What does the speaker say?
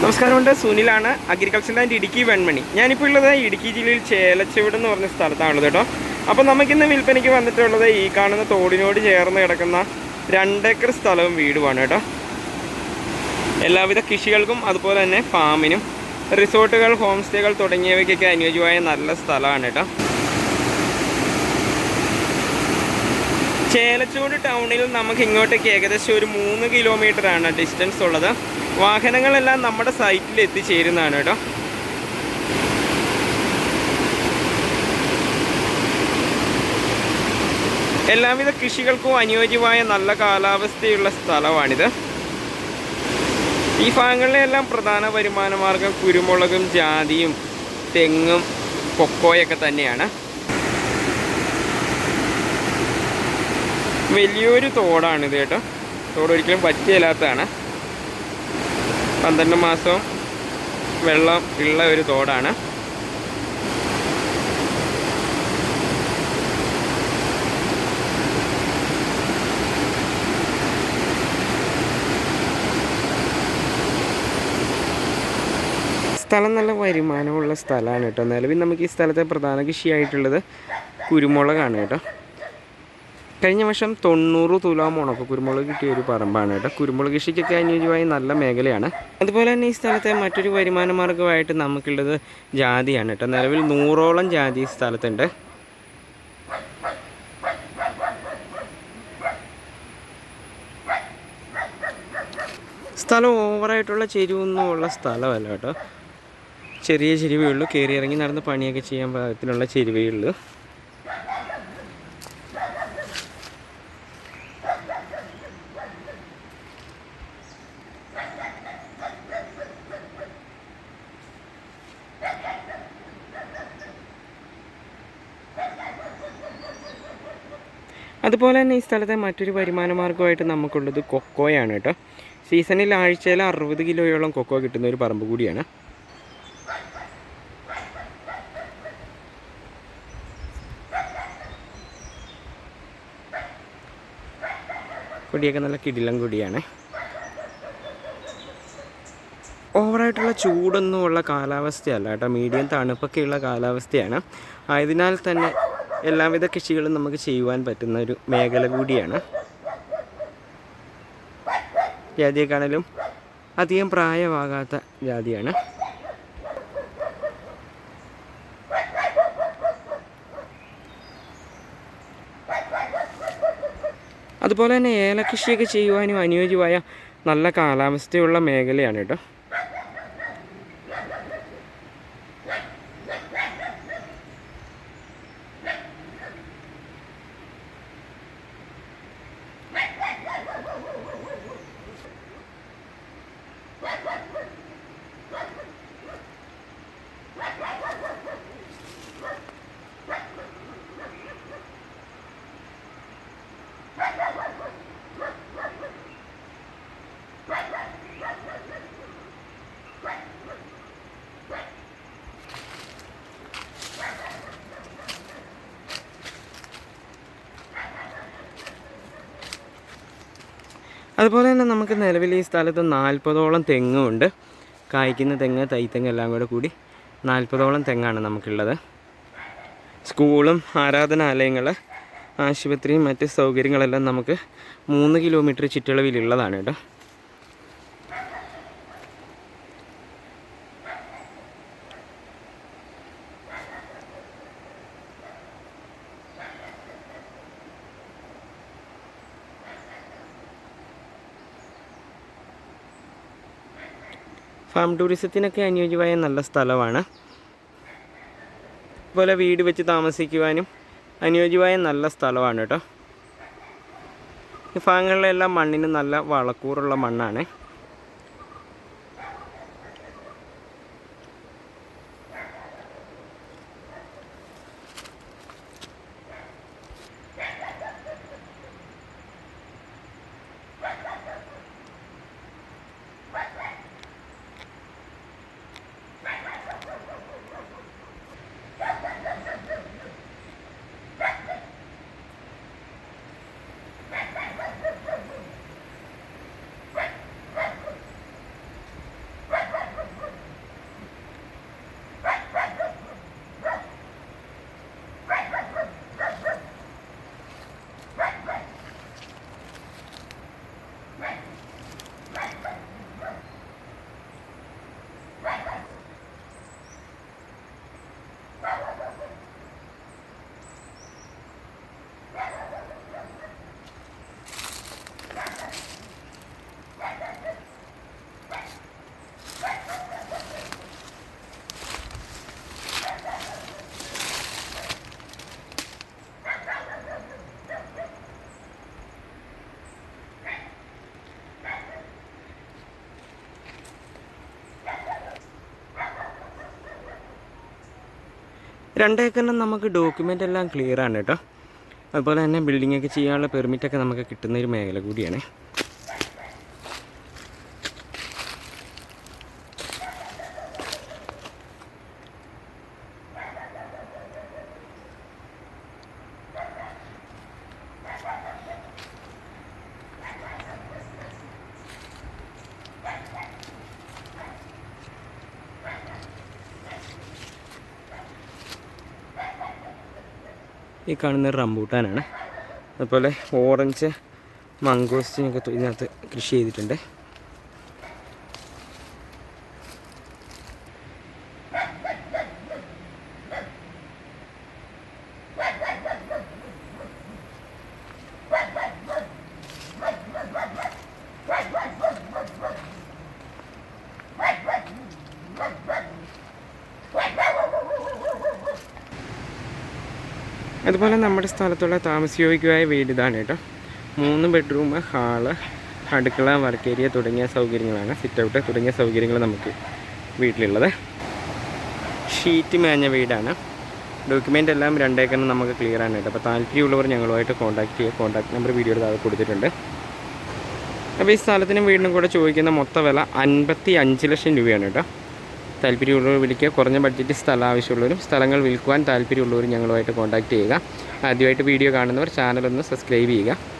നമസ്കാരമുണ്ട്. സുനിലാണ് agriculture and Idukki Venmani. ഞാനിപ്പോൾ ഉള്ളത് ഇടുക്കി ജില്ലയിൽ ചേലച്ചുവട് എന്ന് പറഞ്ഞ സ്ഥലത്താണുള്ളത് കേട്ടോ. അപ്പോൾ നമുക്കിന്ന് വിൽപ്പനയ്ക്ക് വന്നിട്ടുള്ളത് ഈ കാണുന്ന തോടിനോട് ചേർന്ന് കിടക്കുന്ന രണ്ടേക്കർ സ്ഥലവും വീടുമാണ് കേട്ടോ. എല്ലാവിധ കൃഷികൾക്കും അതുപോലെ തന്നെ ഫാമിനും റിസോർട്ടുകൾ ഹോം സ്റ്റേകൾ തുടങ്ങിയവയ്ക്കൊക്കെ അനുയോജ്യമായ നല്ല സ്ഥലമാണ് കേട്ടോ. ചേലച്ചൂട് ടൗണിൽ നമുക്ക് ഇങ്ങോട്ടേക്ക് ഏകദേശം ഒരു മൂന്ന് കിലോമീറ്റർ ആണ് ഡിസ്റ്റൻസ് ഉള്ളത്. വാഹനങ്ങളെല്ലാം നമ്മുടെ സൈറ്റിൽ എത്തിച്ചേരുന്നതാണ് കേട്ടോ. എല്ലാവിധ കൃഷികൾക്കും അനുയോജ്യമായ നല്ല കാലാവസ്ഥയുള്ള സ്ഥലമാണിത്. ഈ ഭാഗങ്ങളിലെല്ലാം പ്രധാന വരുമാന മാർഗം കുരുമുളകും ജാതിയും തെങ്ങും കൊക്കോയൊക്കെ തന്നെയാണ്. വലിയൊരു തോടാണ് ഇത് കേട്ടോ. തോട് ഒരിക്കലും പറ്റിയല്ലാത്തതാണ്. പന്ത്രണ്ട് മാസവും വെള്ളം ഉള്ള ഒരു തോടാണ്. സ്ഥലം നല്ല വരുമാനമുള്ള സ്ഥലമാണ് കേട്ടോ. നിലവിൽ നമുക്ക് ഈ സ്ഥലത്തെ പ്രധാന കൃഷിയായിട്ടുള്ളത് കുരുമുളകാണ് കേട്ടോ. കഴിഞ്ഞ വർഷം തൊണ്ണൂറ് തുലാം മുണക്ക് കുരുമുളക് കിട്ടിയ ഒരു പറമ്പാണ് കേട്ടോ. കുരുമുളക് കൃഷിക്കൊക്കെ അനുയോജ്യമായ നല്ല മേഖലയാണ്. അതുപോലെ തന്നെ ഈ സ്ഥലത്തെ മറ്റൊരു വരുമാന മാർഗമായിട്ട് നമുക്കുള്ളത് ജാതിയാണ് കേട്ടോ. നിലവിൽ നൂറോളം ജാതി ഈ സ്ഥലത്തുണ്ട്. സ്ഥലം ഓവറായിട്ടുള്ള ചെരിവൊന്നും ഉള്ള സ്ഥലമല്ല കേട്ടോ. ചെറിയ ചെരുവേ ഉള്ളൂ. കയറി ഇറങ്ങി നടന്ന് പണിയൊക്കെ ചെയ്യാൻ പാകത്തിനുള്ള ചെരുവേ ഉള്ളൂ. അതുപോലെ തന്നെ ഈ സ്ഥലത്തെ മറ്റൊരു വരുമാന മാർഗമായിട്ട് നമുക്കുള്ളത് കൊക്കോയാണ് കേട്ടോ. സീസണിൽ ആഴ്ചയിൽ അറുപത് കിലോയോളം കൊക്കോ കിട്ടുന്ന ഒരു പറമ്പ് കൂടിയാണ്. കൊടിയൊക്കെ നല്ല കിടിലം കൊടിയാണ് ഓവറായിട്ടുള്ള ചൂടൊന്നുമുള്ള കാലാവസ്ഥയല്ല കേട്ടോ. മീഡിയം തണുപ്പൊക്കെയുള്ള കാലാവസ്ഥയാണ്. ആയതിനാൽ തന്നെ എല്ലാവിധ കൃഷികളും നമുക്ക് ചെയ്യുവാൻ പറ്റുന്ന ഒരു മേഖല കൂടിയാണ്. ജാതിയെക്കാണലും അധികം പ്രായമാകാത്ത ജാതിയാണ്. അതുപോലെ തന്നെ ഏലകൃഷിയൊക്കെ ചെയ്യുവാനും അനുയോജ്യമായ നല്ല കാലാവസ്ഥയുള്ള മേഖലയാണ് കേട്ടോ. അതുപോലെ തന്നെ നമുക്ക് നിലവിൽ ഈ സ്ഥലത്ത് നാൽപ്പതോളം തെങ്ങുണ്ട്. കായ്ക്കുന്ന തെങ്ങ് തൈത്തെങ്ങ് എല്ലാം കൂടെ കൂടി നാൽപ്പതോളം തെങ്ങാണ് നമുക്കുള്ളത്. സ്കൂളും ആരാധനാലയങ്ങൾ ആശുപത്രിയും മറ്റ് സൗകര്യങ്ങളെല്ലാം നമുക്ക് മൂന്ന് കിലോമീറ്റർ ചുറ്റളവിലുള്ളതാണ് കേട്ടോ. ഫാം ടൂറിസത്തിനൊക്കെ അനുയോജ്യമായ നല്ല സ്ഥലമാണ്. അതുപോലെ വീട് വെച്ച് താമസിക്കുവാനും അനുയോജ്യമായ നല്ല സ്ഥലമാണ് കേട്ടോ ഈ ഭാഗങ്ങളിലെല്ലാം മണ്ണിന് നല്ല വളക്കൂറുള്ള മണ്ണാണ്. രണ്ടേക്കറിന് നമുക്ക് ഡോക്യുമെന്റ് എല്ലാം ക്ലിയർ ആണ് കേട്ടോ. അതുപോലെ തന്നെ ബിൽഡിങ്ങൊക്കെ ചെയ്യാനുള്ള പെർമിറ്റൊക്കെ നമുക്ക് കിട്ടുന്ന ഒരു മേഖല കൂടിയാണ്. ഈ കാണുന്ന റംബൂട്ടാനാണ്. അതുപോലെ ഓറഞ്ച് മംഗോസ്റ്റിനൊക്കെ ഇതിനകത്ത് കൃഷി ചെയ്തിട്ടുണ്ട്. അതുപോലെ നമ്മുടെ സ്ഥലത്തുള്ള താമസയോഗ്യമായ വീട് ഇതാണ് കേട്ടോ. മൂന്ന് ബെഡ്റൂം ഹാൾ അടുക്കള വർക്ക് ഏരിയ തുടങ്ങിയ സൗകര്യങ്ങളാണ്. സിറ്റ് ഔട്ട് തുടങ്ങിയ സൗകര്യങ്ങൾ നമുക്ക് വീട്ടിലുള്ളത്. ഷീറ്റ് മേഞ്ഞ വീടാണ്. ഡോക്യുമെന്റ് എല്ലാം രണ്ടേക്കറിന് നമുക്ക് ക്ലിയർ ആണ് കേട്ടോ. അപ്പോൾ താല്പര്യമുള്ളവർ ഞങ്ങളുമായിട്ട് കോൺടാക്ട് ചെയ്യുക കോൺടാക്ട് നമ്പർ വീഡിയോയുടെ താഴെ കൊടുത്തിട്ടുണ്ട്. അപ്പോൾ ഈ സ്ഥലത്തിനും വീടിനും കൂടെ ചോദിക്കുന്ന മൊത്ത വില അൻപത്തി അഞ്ച് ലക്ഷം രൂപയാണ് കേട്ടോ. താല്പര്യമുള്ളവർ വിളിക്കുക. കുറഞ്ഞ ബഡ്ജറ്റ് സ്ഥലം ആവശ്യമുള്ളവരും സ്ഥലങ്ങൾ വിൽക്കുവാൻ താല്പര്യമുള്ളവരും ഞങ്ങളുമായിട്ട് കോൺടാക്ട് ചെയ്യുക. ആദ്യമായിട്ട് വീഡിയോ കാണുന്നവർ ചാനലൊന്ന് സബ്സ്ക്രൈബ് ചെയ്യുക.